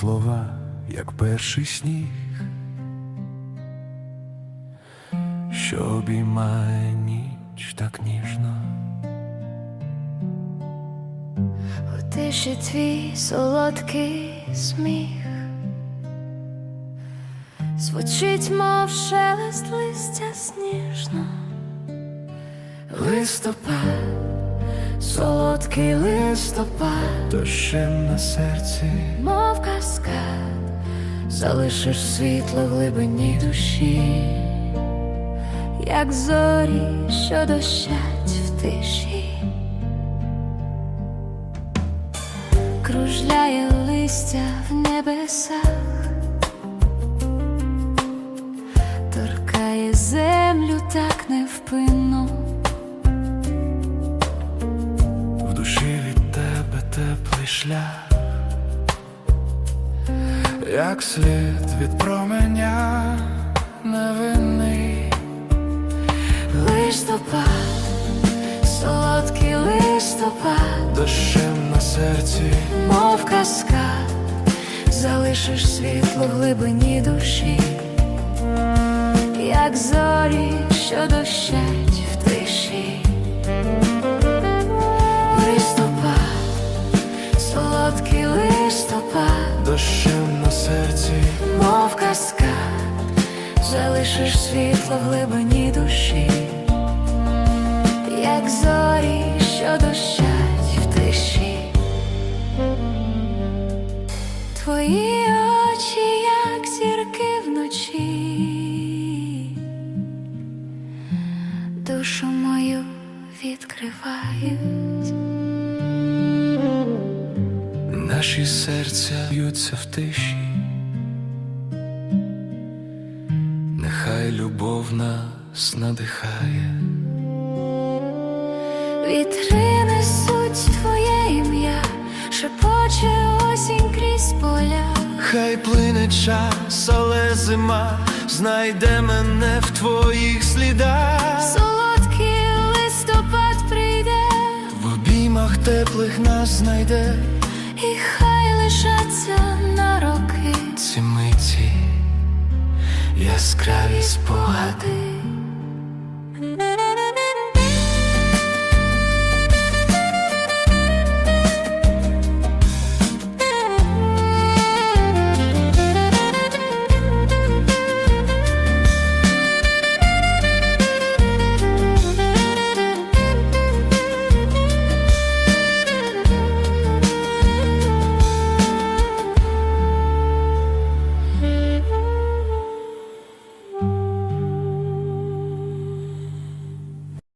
слова, як перший сніг, що обіймає ніч так ніжно. У тиші твій солодкий сміх. Звучить, мов шелест листя сніжно. Листопад, солодкий листопад, Дощем на серці, мов каскад, залишиш світло в глибині душі, як зорі, що дощать в тиші. кружляє листя в небесах, торкає землю так невпинно, шлях, як слід від променя невинний. листопад, солодкий листопад, Дощем на серці, мов каскад, залишиш світло в глибині душі, як зорі, що дощать в тиші. Залишиш світло в глибині душі, як зорі, що дощать в тиші. Твої очі, як зірки вночі, душу мою відкривають. наші серця б'ються в тиші. Нехай любов нас надихає. Вітри несуть твоє ім'я, шепоче осінь крізь поля. Хай плине час, але зима знайде мене в твоїх слідах. Солодкий листопад прийде, В обіймах теплих нас знайде і хай лишаться на роки яскраві спогади.